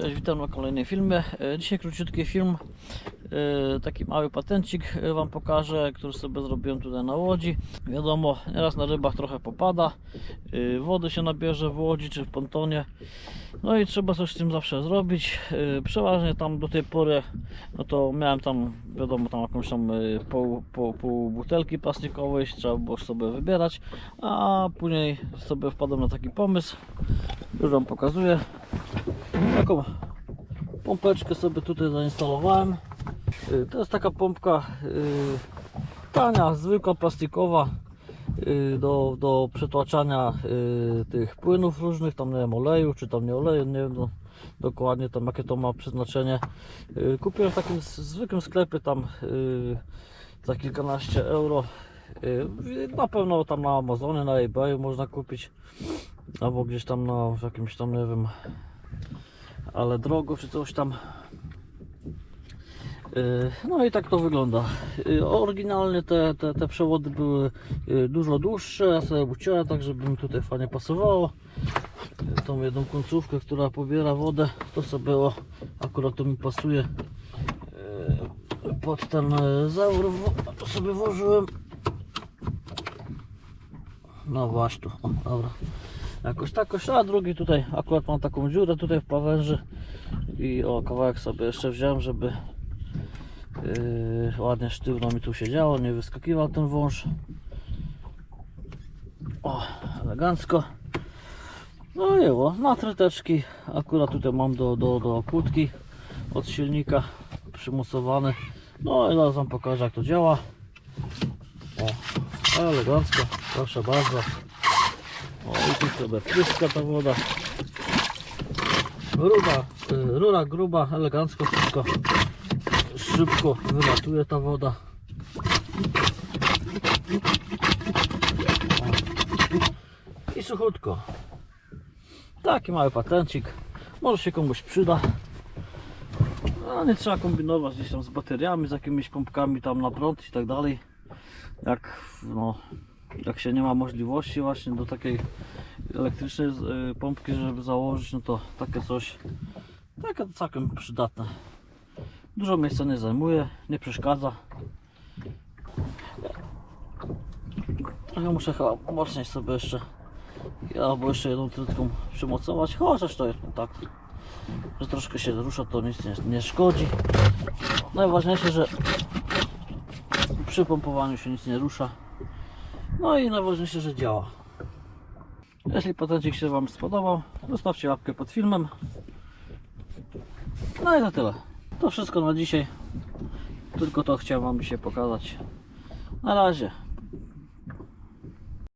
Cześć, witam na kolejnym filmie. E, Dzisiaj króciutki film, e, taki mały patencik e, Wam pokażę, który sobie zrobiłem tutaj na łodzi. Wiadomo, nieraz na rybach trochę popada, wody się nabierze w łodzi czy w pontonie. No i trzeba coś z tym zawsze zrobić. Przeważnie tam do tej pory, no to miałem tam, wiadomo, tam jakąś tam pół, pół, pół butelki plastikowej, trzeba było sobie wybierać, a później sobie wpadłem na taki pomysł, już Wam pokazuję. Taką pompeczkę sobie tutaj zainstalowałem. Y, To jest taka pompka y, tania, zwykła, plastikowa y, do, do przetłaczania tych płynów różnych, tam nie wiem, oleju, czy tam nie oleju, nie wiem no, dokładnie tam jakie to ma przeznaczenie. Kupiłem w takim zwykłym sklepie tam za kilkanaście euro. Na pewno tam na Amazonie, na eBayu można kupić albo gdzieś tam na jakimś tam, nie wiem, ale drogo czy coś tam. Yy, No i tak to wygląda. Yy, Oryginalnie te, te, te przewody były yy, dużo dłuższe. Ja sobie uciąłem tak, żeby mi tutaj fajnie pasowało. Tą jedną końcówkę, która pobiera wodę, to sobie o, akurat to mi pasuje pod ten To sobie włożyłem. No właśnie. O, dobra. Jakoś takoś, a drugi tutaj akurat mam taką dziurę tutaj w pawęży i o kawałek sobie jeszcze wziąłem, żeby yy, ładnie sztywno mi tu się działo, nie wyskakiwał ten wąż. O, elegancko. No i o, na tryteczki, akurat tutaj mam do, do, do kłódki od silnika przymocowany. No i zaraz wam pokażę jak to działa. O, elegancko, proszę bardzo. O, tu sobie pryska ta woda. Ruda, y, rura gruba, elegancko wszystko. Szybko wylatuje ta woda. I suchutko. Taki mały patencik. Może się komuś przyda. Nie trzeba kombinować gdzieś tam z bateriami, z jakimiś pompkami tam na prąd i tak dalej. Jak no, jak się nie ma możliwości właśnie do takiej elektrycznej y, pompki, żeby założyć, no to takie coś, takie całkiem przydatne. Dużo miejsca nie zajmuje, nie przeszkadza. Trochę muszę chyba mocniej sobie jeszcze, albo jeszcze jedną trytką przymocować, chociaż to jest tak, że troszkę się rusza, to nic nie, nie szkodzi. Najważniejsze, że przy pompowaniu się nic nie rusza. No i najważniejsze, że działa. Jeśli patencik się Wam spodobał, zostawcie łapkę pod filmem. No i na tyle. To wszystko na dzisiaj. Tylko to chciałem Wam dzisiaj pokazać. Na razie.